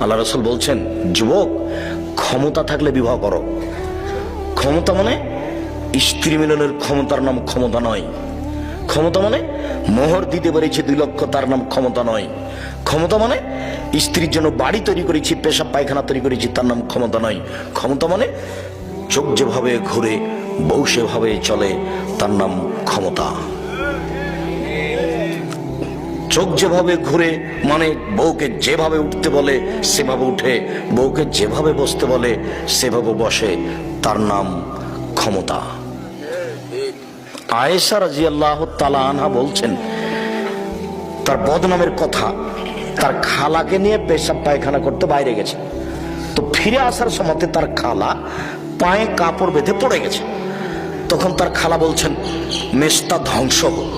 আল্লাহ রসুল বলছেন, যুবক, ক্ষমতা থাকলে বিবাহ করো। ক্ষমতা মানে স্ত্রী মিলনের ক্ষমতার নাম ক্ষমতা নয়। ক্ষমতা মানে মোহর দিতে পেরেছি দুই লক্ষ, তার নাম ক্ষমতা নয়। ক্ষমতা মানে স্ত্রীর জন্য বাড়ি তৈরি করেছি, পেশাব, পায়খানা তৈরি করেছি, তার নাম ক্ষমতা নয়। ক্ষমতা মানে চোখ যেভাবে ঘুরে, বউ সেভাবে চলে, তার নাম ক্ষমতা। চোখ যেভাবে ঘুরে মানে বউকে যেভাবে উঠতে বলে, সেভাবে উঠে, বউকে যেভাবে বসতে বলে, সেভাবে বসে, তার নাম ক্ষমতা। আয়েশা রাজি আল্লাহ তালা আনহা বলছেন, তার বদনামের কথা, তার খালাকে নিয়ে পেশাব পায়খানা করতে বাইরে গেছে। তো ফিরে আসার সময় তার খালা পায়ে কাপড় বেঁধে পড়ে গেছে। তখন তার খালা বলছেন মেস্তা ধ্বংস হোক।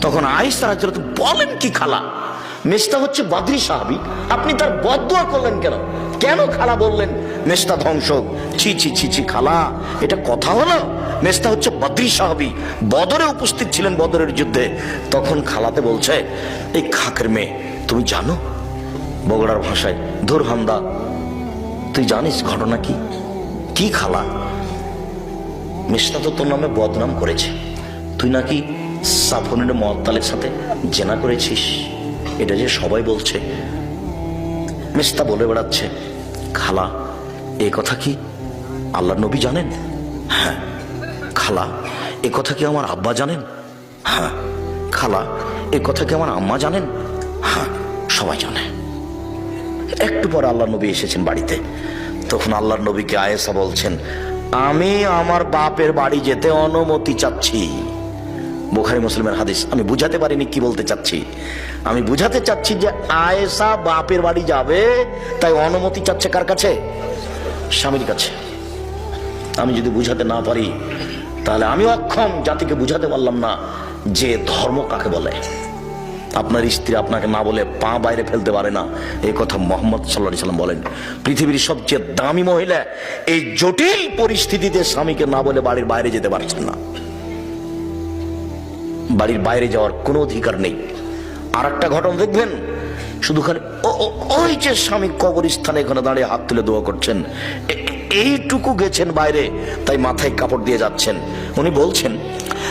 তখন আয়েশা রাজরত বলেন কি খালা? মেস্তা হচ্ছে বাদরি সাহাবি। আপনি তার বদুয়া করলেন কেন? কেন খালা বললেন মেস্তা ধ্বংস ছি ছি ছি ছি, খালা, এটা কথা হলো? মেস্তা হচ্ছে বদ্রি সাহাবি। বদরে উপস্থিত ছিলেন বদরের যুদ্ধে। তখন খালাতে বলছে, এই খাকের মেয়ে, তুমি জানো? বগড়ার ভাষায় ধুর হামদা তুই জানিস ঘটনা কি? কি খালা? মেস্তা তো তোর নামে বদনাম করেছে। তুই নাকি সাফনের মহত্তালের সাথে জেনা করেছিস? এটা যে সবাই বলছে। মেস্তা বলে বেড়াচ্ছে। খালা, এ কথা কি আল্লাহ নবী জানেন? হ্যাঁ। খালা, এ কথা কি আমার আব্বা জানেন? হ্যাঁ। খালা, এ কথা কি আমার আম্মা জানেন? হ্যাঁ সবাই জানে। একটু পর আল্লাহ নবী এসেছেন বাড়িতে। তখন আল্লাহর নবীকে আয়েসা বলছেন, আমি আমার বাপের বাড়ি যেতে অনুমতি চাচ্ছি। বুখারি মুসলিমের হাদিস। আমি বুঝাতে পারিনি কি বলতে চাচ্ছি। আমি বুঝাতে চাচ্ছি যে আয়েসা বাপের বাড়ি যাবে, তাই অনুমতি চাচ্ছে কার কাছে? স্বামীর কাছে। আমি যদি বুঝাতে না পারি, তাহলে আমি অক্ষম জাতিকে বুঝাতে পারলাম না যে ধর্ম কাকে বলে। আপনার স্ত্রী আপনাকে না বলে পা বাইরে ফেলতে পারে না। এই কথা মোহাম্মদ সাল্লাহ সাল্লাম বলেন। পৃথিবীর সবচেয়ে দামি মহিলা এই জটিল পরিস্থিতিতে স্বামীকে না বলে বাড়ির বাইরে যেতে পারছেন না। বাড়ির বাইরে যাওয়ার কোনো অধিকার নেই। আর একটা ঘটনা দেখবেন? শুধু খালি ওই যে স্বামী কবরস্থানে এখানে দাঁড়িয়ে হাত তুলে দোয়া করছেন। এইটুকু গেছেন বাইরে, তাই মাথায় কাপড় দিয়ে যাচ্ছেন। উনি বলছেন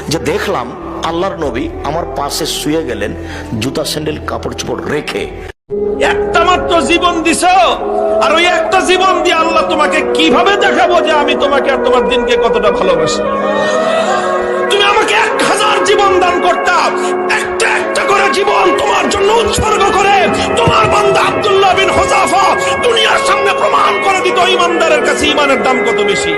যে, দেখলাম আল্লাহর নবী আমার পাশে শুয়ে গেলেন, জুতা, স্যান্ডেল, কাপড় চোপড় রেখে। একটা মাত্র জীবন দিছ, আর ওই একটা জীবন দিয়ে আল্লাহ তোমাকে কীভাবে দেখাবো যে আমি তোমাকে আর তোমার দিনকে কতটা ভালোবাসি? ইমানদারের কাছে ইমানের দাম কত বেশি?